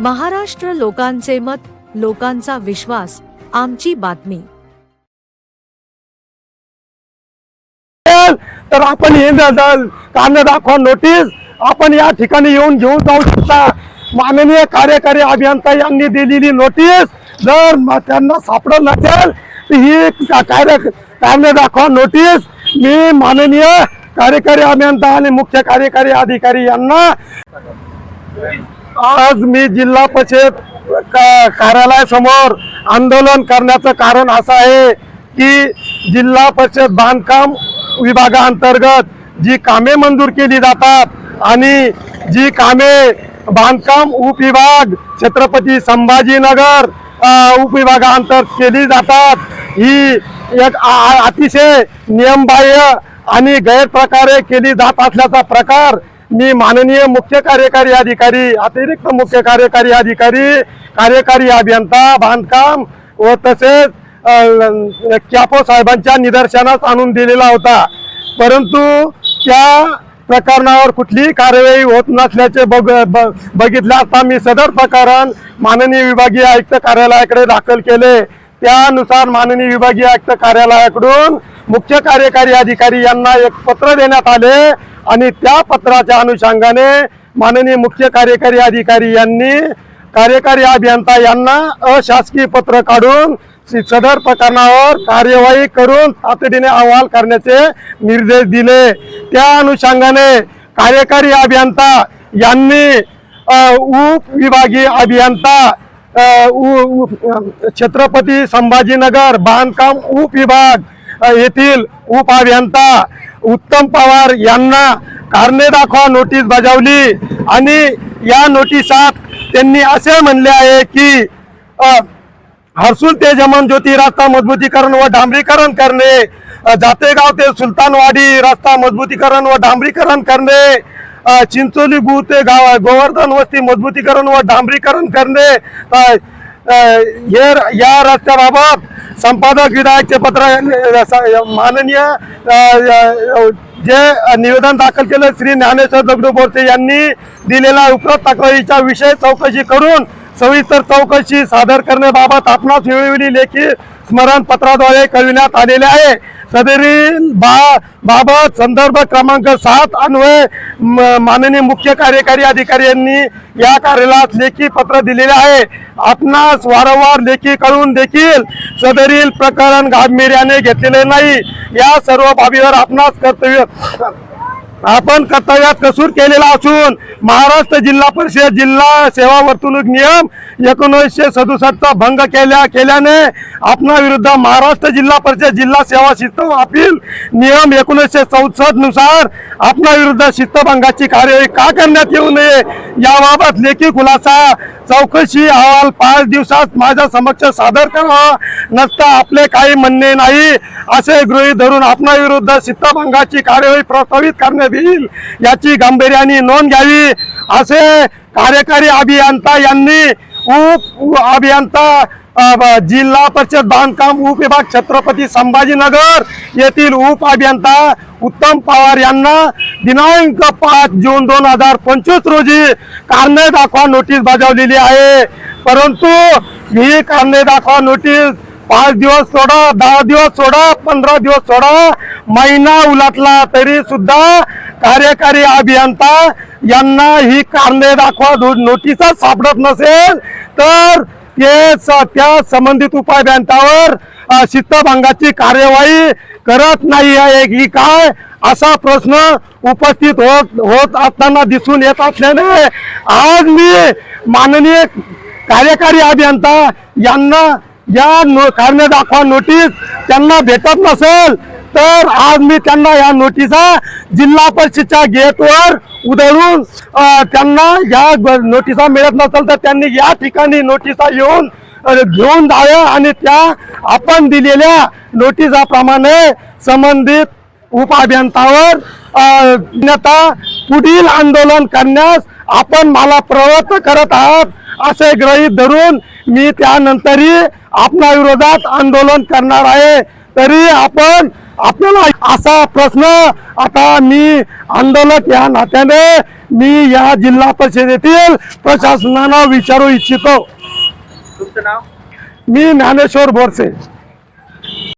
महाराष्ट्र लोकांचे मत लोकांचा विश्वास आमची बातमी. तर आपण हे द- कांदा दाखवा नोटीस आपण या ठिकाणी येऊन घेऊन जाऊ शकता. माननीय कार्यकारी अभियंता यांनी दिलेली नोटीस जर त्यांना सापडत नसेल तर ही कार्य कांदा दाखवा नोटीस मी माननीय कार्यकारी अभियंता आणि मुख्य कार्यकारी अधिकारी यांना आज मी जिल्हा परिषद का- कार्यालयासमोर आंदोलन करण्याचं कारण असं आहे की जिल्हा परिषद बांधकाम विभागाअंतर्गत जी कामे मंजूर केली जातात आणि जी कामे बांधकाम उपविभाग छत्रपती संभाजीनगर उपविभागाअंतर्गत केली जातात ही एक आ- अतिशय नियमबाह्य आणि गैरप्रकारे केली जात असल्याचा प्रकार मी माननीय मुख्य कार्यकारी अधिकारी अतिरिक्त मुख्य कार्यकारी अधिकारी कार्यकारी अभियंता बांधकाम व तसेच कॅपो साहेबांच्या निदर्शनास आणून दिलेला होता. परंतु त्या प्रकरणावर कुठलीही कार्यवाही होत नसल्याचे बघ ब- बघितले असता मी सदर प्रकरण माननीय विभागीय आयुक्त कार्यालयाकडे दाखल केले. त्यानुसार माननीय विभागीय आयुक्त कार्यालयाकडून मुख्य कार्यकारी अधिकारी यांना एक पत्र देण्यात आले. आणि त्या पत्राच्या अनुषंगाने माननीय मुख्य कार्यकारी अधिकारी यांनी कार्यकारी अभियंता यांना अशासकीय पत्र काढून सदर प्रकरणावर कार्यवाही करून तातडीने अहवाल करण्याचे निर्देश दिले. त्या अनुषंगाने कार्यकारी अभियंता यांनी अ, उपविभागीय अभियंता छत्रपती संभाजीनगर बांधकाम उपविभाग येथील उप अभियंता उत्तम पवार यांना कारणे दाखवा नोटीस बजावली. आणि या नोटिसात त्यांनी असे म्हणले आहे की हर्सुल ते जमन ज्योती रस्ता मजबूतीकरण व डांबरीकरण करणे जातेगाव ते सुलतानवाडी रस्ता मजबूतीकरण व डांबरीकरण करणे चिंचोली गु ते गाव गोवर्धन वस्ती मजबूतीकरण व डांबरीकरण करणे हे या रस्त्याबाबत संपादक विधायकचे पत्र माननीय जे निवेदन दाखल केलं श्री ज्ञानेश्वर दगडू बोरसे यांनी दिलेल्या उपरोक्त तक्रारीचा विषय चौकशी करून सविस्तर चौकशी सादर करण्याबाबत आपणास वेळोवेळी लेखी स्मरणपत्राद्वारे कळविण्यात आलेले आहे. सदरील बा बाबत संदर्भ क्रमांक सात अन्वय म- माननीय मुख्य कार्यकारी अधिकारी यांनी या कार्यालयात लेखी पत्र दिलेले आहे. आपणास वारंवार लेखी कळून देखील सदरील प्रकरण गांभीर्याने घेतलेले नाही. या सर्व बाबीवर आपणास कर्तव्य आपण कर्तव्यात कसूर केलेला असून महाराष्ट्र जिल्हा परिषद जिल्हा सेवा वर्तणूक नियम एकोणीसशे सदुसष्टचा भंग केल्या केल्याने आपणा विरुद्ध महाराष्ट्र जिल्हा परिषद जिल्हा सेवा शिस्त अपील नियम एकोणीसशे चौसष्टनुसार आपणा विरुद्ध शिस्तभंगाची कार्यवाही का करण्यात येऊ नये याबाबत लेखी खुलासा चौकशी अहवाल पाच दिवसात माझ्या समक्ष सादर करावा नसता आपले काही म्हणणे नाही. असे गृहीत धरून आपणा विरुद्ध शिस्तभंगाची कार्यवाही प्रस्तावित करण्यात येईल याची गांभीर्याने नोंद घ्यावी असे कार्यकारी अभियंता यांनी उप अभियंता जिल्हा परिषद बांधकाम उपविभाग छत्रपती संभाजीनगर येथील उप अभियंता उत्तम पवार यांना दिनांक पाच जून दोन हजार पंचवीस रोजी कारणे दाखवा नोटीस बजावलेली आहे. परंतु ही कारणे दाखवा नोटीस पाच दिवस सोडा दहा दिवस सोडा पंधरा दिवस सोडा महिना उलटला तरी सुद्धा कार्यकारी अभियंता यांना ही कारणे दाखवा नो- नोटीसच सापडत नसेल तर ते त्या संबंधित उपायंतावर अ, शिस्तभंगाची कार्यवाही करत नाही आहे. की काय? असा प्रश्न उपस्थित होत होत असताना दिसून येत असल्याने आज मी माननीय कार्यकारी अभियंता यांना या नो कारणे दाखवा नोटीस त्यांना भेटत नसेल तर आज मी त्यांना या नोटिसा जिल्हा परिषदच्या गेटवर उधळून त्यांना या नोटिसा मिळत नसेल तर त्यांनी या ठिकाणी नोटिसा येऊन घेऊन जाव्या आणि त्या आपण दिलेल्या नोटिसाप्रमाणे संबंधित उपअभियंतावर नेता पुढील आंदोलन करण्यास आपण मला प्रवृत्त करत आहात असे ग्रहीत धरून मी त्यानंतरही आपल्या विरोधात आंदोलन करणार आहे. तरी आपण आपल्याला असा प्रश्न आता मी आंदोलक या नात्याने मी या जिल्हा परिषदेतील प्रशासनाला विचारू इच्छितो. तुमचं नाव? मी ज्ञानेश्वर बोरसे.